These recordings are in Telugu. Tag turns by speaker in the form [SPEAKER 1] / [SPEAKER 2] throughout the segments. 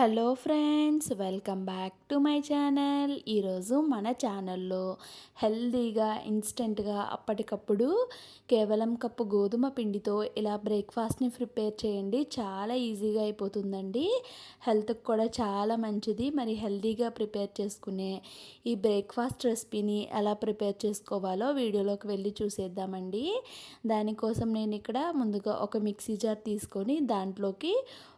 [SPEAKER 1] Hello friends welcome back to my channel. ఈరోజు మన ఛానల్లో హెల్దీగా ఇన్స్టెంట్గా అప్పటికప్పుడు కేవలం కప్పు గోధుమ పిండితో ఇలా బ్రేక్ఫాస్ట్ని ప్రిపేర్ చేయండి. చాలా ఈజీగా అయిపోతుందండి. హెల్త్కి కూడా చాలా మంచిది. మరి హెల్దీగా ప్రిపేర్ చేసుకునే ఈ బ్రేక్ఫాస్ట్ రెసిపీని ఎలా ప్రిపేర్ చేసుకోవాలో వీడియోలోకి వెళ్ళి చూసేద్దామండి. దానికోసం నేను ఇక్కడ ముందుగా ఒక మిక్సీ జార్ తీసుకొని దాంట్లోకి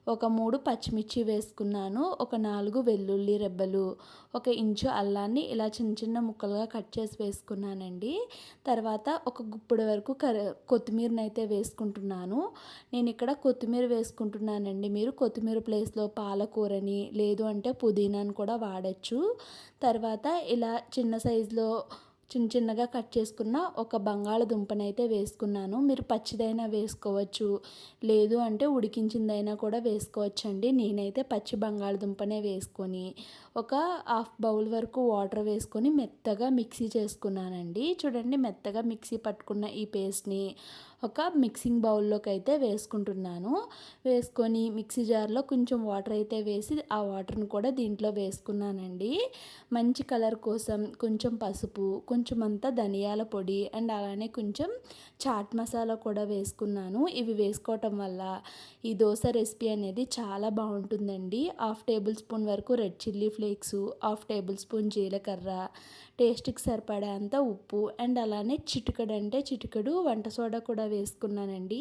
[SPEAKER 1] ఒక మూడు పచ్చిమిర్చి వేసుకున్నాను ఒక నాలుగు వెల్లుల్లి రెబ్బలు ఒక ఇంచు అల్లాన్ని ఇలా చిన్న చిన్న ముక్కలుగా కట్ చేసి వేసుకున్నానండి. తర్వాత ఒక గుప్పుడు వరకు కర కొత్తిమీరని అయితే వేసుకుంటున్నాను. నేను ఇక్కడ కొత్తిమీర వేసుకుంటున్నానండి. మీరు కొత్తిమీర ప్లేస్లో పాలకూరని లేదు అంటే పుదీనాను కూడా వాడచ్చు. తర్వాత ఇలా చిన్న సైజులో చిన్న చిన్నగా కట్ చేసుకున్న ఒక బంగాళదుంపనైతే వేసుకున్నాను. మీరు పచ్చిదైనా వేసుకోవచ్చు లేదు అంటే ఉడికించిందైనా కూడా వేసుకోవచ్చు అండి నేనైతే పచ్చి బంగాళదుంపనే వేసుకొని ఒక హాఫ్ బౌల్ వరకు వాటర్ వేసుకొని మెత్తగా మిక్సీ చేసుకున్నానండి. చూడండి మెత్తగా మిక్సీ పట్టుకున్న ఈ పేస్ట్ని ఒక మిక్సింగ్ బౌల్లోకి అయితే వేసుకుంటున్నాను. వేసుకొని మిక్సీ జార్లో కొంచెం వాటర్ అయితే వేసి ఆ వాటర్ని కూడా దీంట్లో వేసుకున్నానండి. మంచి కలర్ కోసం కొంచెం పసుపు కొంచెం అంతా ధనియాల పొడి అండ్ అలానే కొంచెం చాట్ మసాలా కూడా వేసుకున్నాను. ఇవి వేసుకోవటం వల్ల ఈ దోశ రెసిపీ అనేది చాలా బాగుంటుందండి. హాఫ్ టేబుల్ స్పూన్ వరకు red chilli flakes half tablespoon జీలకర్ర టేస్ట్కి సరిపడే అంత ఉప్పు అండ్ అలానే చిటికడు అంటే చిటికడు వంట సోడా కూడా వేసుకున్నానండి.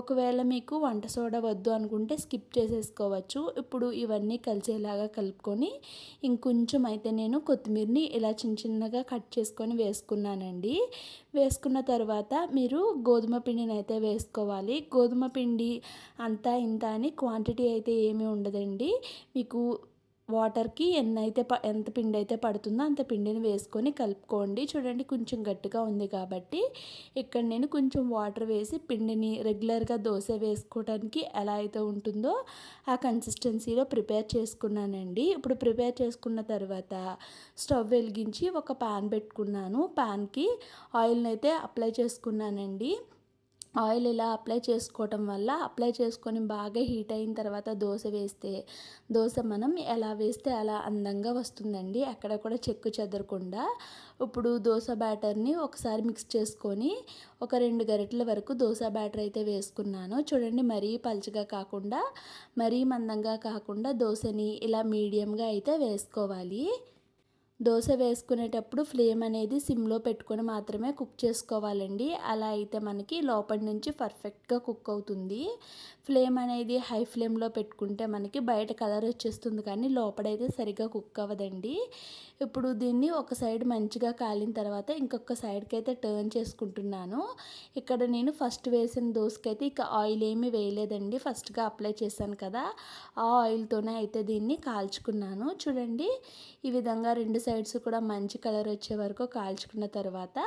[SPEAKER 1] ఒకవేళ మీకు వంట సోడా వద్దు అనుకుంటే స్కిప్ చేసేసుకోవచ్చు. ఇప్పుడు ఇవన్నీ కలిసేలాగా కలుపుకొని ఇంకొంచెం అయితే నేను కొత్తిమీరని ఇలా చిన్న చిన్నగా కట్ చేసుకొని వేసుకున్నానండి. వేసుకున్న తర్వాత మీరు గోధుమ పిండిని అయితే వేసుకోవాలి. గోధుమ పిండి అంతా ఇంత అని క్వాంటిటీ అయితే ఏమీ ఉండదండి. మీకు వాటర్కి ఎన్నైతే ప ఎంత పిండి అయితే పడుతుందో అంత పిండిని వేసుకొని కలుపుకోండి. చూడండి కొంచెం గట్టిగా ఉంది కాబట్టి ఇక్కడ నేను కొంచెం వాటర్ వేసి పిండిని రెగ్యులర్గా దోశ వేసుకోవడానికి ఎలా అయితే ఉంటుందో ఆ కన్సిస్టెన్సీలో ప్రిపేర్ చేసుకున్నానండి. ఇప్పుడు ప్రిపేర్ చేసుకున్న తర్వాత స్టవ్ వెలిగించి ఒక ప్యాన్ పెట్టుకున్నాను. ప్యాన్కి ఆయిల్ని అయితే అప్లై చేసుకున్నానండి. ఆయిల్ ఇలా అప్లై చేసుకోవటం వల్ల అప్లై చేసుకొని బాగా హీట్ అయిన తర్వాత దోశ వేస్తే దోశ మనం ఎలా వేస్తే అలా అందంగా వస్తుందండి. అక్కడ కూడా చెక్కు చెదరకుండా ఇప్పుడు దోశ బ్యాటర్ని ఒకసారి మిక్స్ చేసుకొని ఒక రెండు గరిటల వరకు దోశ బ్యాటర్ అయితే వేసుకున్నాను. చూడండి మరీ పలుచగా కాకుండా మరీ మందంగా కాకుండా దోశని ఇలా మీడియంగా అయితే వేసుకోవాలి. దోశ వేసుకునేటప్పుడు ఫ్లేమ్ అనేది సిమ్లో పెట్టుకొని మాత్రమే కుక్ చేసుకోవాలండి. అలా అయితే మనకి లోపల నుంచి పర్ఫెక్ట్గా కుక్ అవుతుంది. ఫ్లేమ్ అనేది హై ఫ్లేమ్లో పెట్టుకుంటే మనకి బయట కలర్ వచ్చేస్తుంది కానీ లోపడైతే సరిగ్గా కుక్ అవ్వదండి. ఇప్పుడు దీన్ని ఒక సైడ్ మంచిగా కాలిన తర్వాత ఇంకొక సైడ్కి అయితే టర్న్ చేసుకుంటున్నాను. ఇక్కడ నేను ఫస్ట్ వేసిన దోశకైతే ఇక ఆయిల్ ఏమీ వేయలేదండి. ఫస్ట్గా అప్లై చేశాను కదా ఆ ఆయిల్తోనే అయితే దీన్ని కాల్చుకున్నాను. చూడండి ఈ విధంగా రెండు సైడ్స్ కూడా మంచి కలర్ వచ్చే వరకు కాల్చుకున్న తర్వాత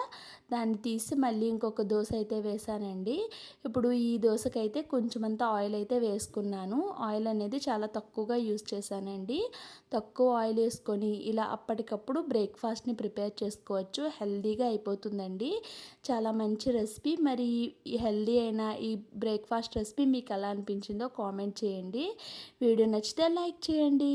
[SPEAKER 1] దాన్ని తీసి మళ్ళీ ఇంకొక దోశ అయితే వేసానండి. ఇప్పుడు ఈ దోశకైతే కొంచెం అంత ఆయిల్ అయితే వేసుకున్నాను. ఆయిల్ అనేది చాలా తక్కువగా యూస్ చేశానండి. తక్కువ ఆయిల్ వేసుకొని ఇలా అప్పటికప్పుడు బ్రేక్ఫాస్ట్ని ప్రిపేర్ చేసుకోవచ్చు. హెల్దీగా అయిపోతుందండి. చాలా మంచి రెసిపీ మరి ఈ హెల్దీ అయిన ఈ బ్రేక్ఫాస్ట్ రెసిపీ మీకు ఎలా అనిపించిందో కామెంట్ చేయండి. వీడియో నచ్చితే లైక్ చేయండి.